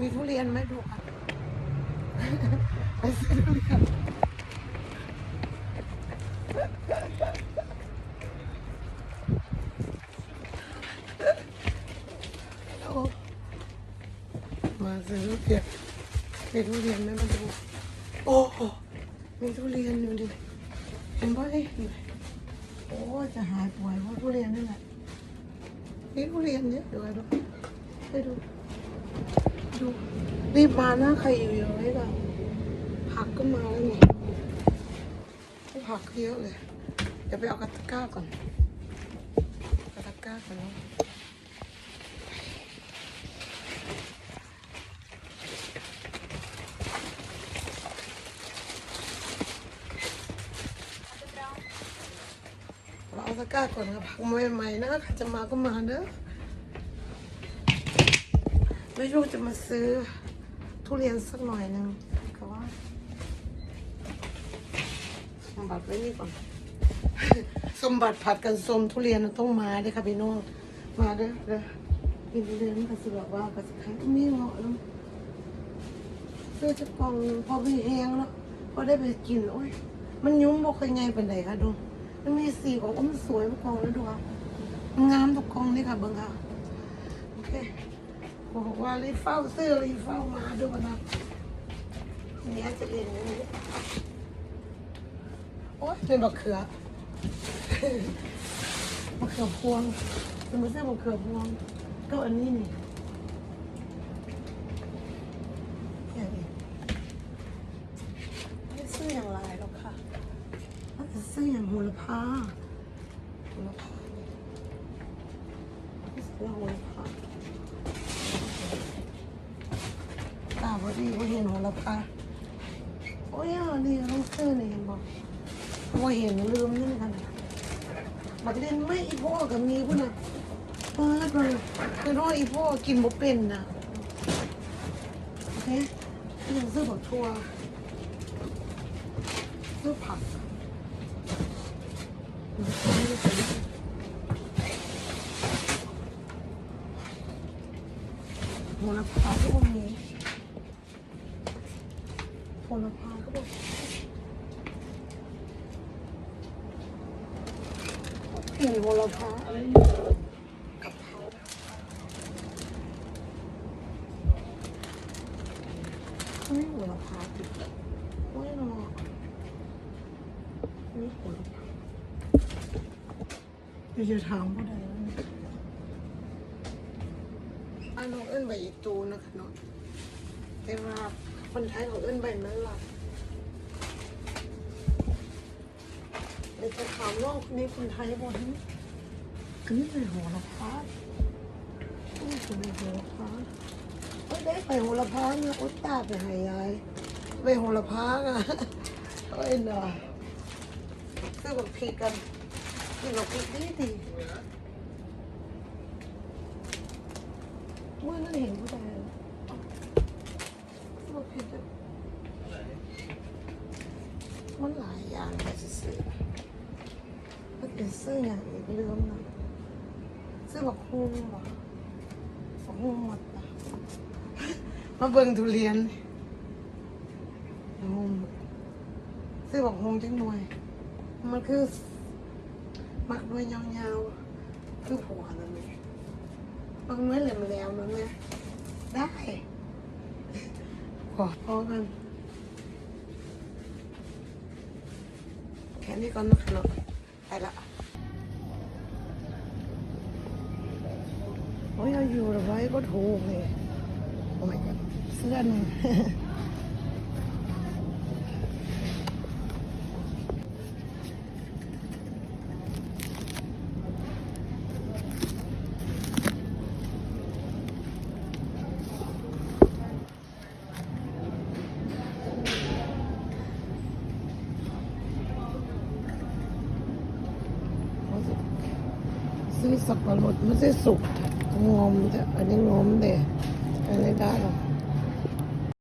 มีทุเรียนไหมดูอะไปซื้อทุเรียนมาซื้อทุเรียนมีทุเรียนไหมมาดูโอ้โหมีทุเรียนอยู่ดิเห็นป่ะเอ้โอ้จะหายป่วยเพราะทุเรียนนี่แหละมีทุเรียนเยอะดูดูไปดู ดูรีบมานะใครอยู่อยู่เลยแบบผักก็มาแล้วนี่ผักเยอะเลย เดี๋ยวไปเอากระตะกร้าก่อน กระตะกร้าก่อนเนาะเราเอาตะกร้าก่อนครับผักใหม่ๆนะใครจะมาก็มาเด้อ ไม่รู้จะมาซื้อทุเรียนสักหน่อยหนึ่งก็ว่าสมบัติไว้นี่ก่อน สมบัติผัดกันสมทุเรียนต้องมาเด้อค่ะพี่น้องมาเด้อเด้อกินทุเรียนก็สิแบบว่าก็สิขายมีเหมาะแล้วซื้อจะกองพอไปแห้งแล้วพอได้ไปกินโอ้ยมันยุ่งบ่เคยไงเป็นไหนค่ะดูมันมีสีของอมันสวยทุกกองแล้วดูค่ะงามทุกกองนี่ค่ะเบิ่งค่ะโอเค บอกว่ารีบเฝ้าซื้อรีบเฝ้ามาดูนะเนี่ยจะเรียนอย่างนี้โอ๊ยเป็นบักเขือบักเขือพวงสมมติซื้อบักเขือพวงก็อันนี้นี่อย่างนี้ไม่ซื้ออย่างไรหรอกค่ะมันจะซื้ออย่างโหระพาโหระพาไม่ซื้อโหระพา ตาพอดีว่าเห็นหัวละพาโอ้ยนี่ต้องซื้อนี่เห็นบอกว่าเห็นลืมนี่กันบักเล่นไม่อีพ่อกับมีพุ่นน่ะเปิดเลยคือน้อยอีพ่อกินบ่เป็นนะโอเคยังซื้อบักทัวซื้อผักหัวละพาก็บ่มีโหระพาก็บอกกลิ่นโหระพาอะไรเนี่ยกับเขาไม่โหระพาติดไม่หรอกนี่โหระพาจะถามผู้ใดวะเนี่ยอันน้องเอิ้นใบอีตูนะคะเนาะแต่ว่า คนไทยเขาเอิ้นใบมันหลับเดี๋ยวจะถามว่าคนนี้คนไทยบอกนี่อันนี้เป็นหัวละพานี่คือเป็นหัวละพาเอ้ยได้ไปหัวละพาเนี่ยโอ๊ยตาไปหายายไปหัวละพาอะเอ้ยน่ะซื้อบักพริกกันซื้อบักพริกดีดีเมื่อนั้นเห็นผู้ชายซื้อบักพริกอะ มันหลายอย่างไปซื้อมันเป็นซื้ออย่างอีกเรื่องนะซื้อบักฮุ้งบ่บักฮุ้งหมดนะมาเบิ่งทุเรียนบักฮุ้งซื้อบักฮุ้งจังหน่วย มันคือ มักด้วยยาวๆ คือหัวนั่นเองบางเมื่อแหลมๆนั่นนะได้พอพอกัน แค่นี้ก่อนนะคะเนาะไปละโอ้ยเอาอยู่หรือไว้ก็ถูกเลยโอ้ยเสื้อหนึ่ง ซื้อสับปะรดไม่ใช่สุกงอมแต่อันนี้งอมเด็อันนี้ได้หรอ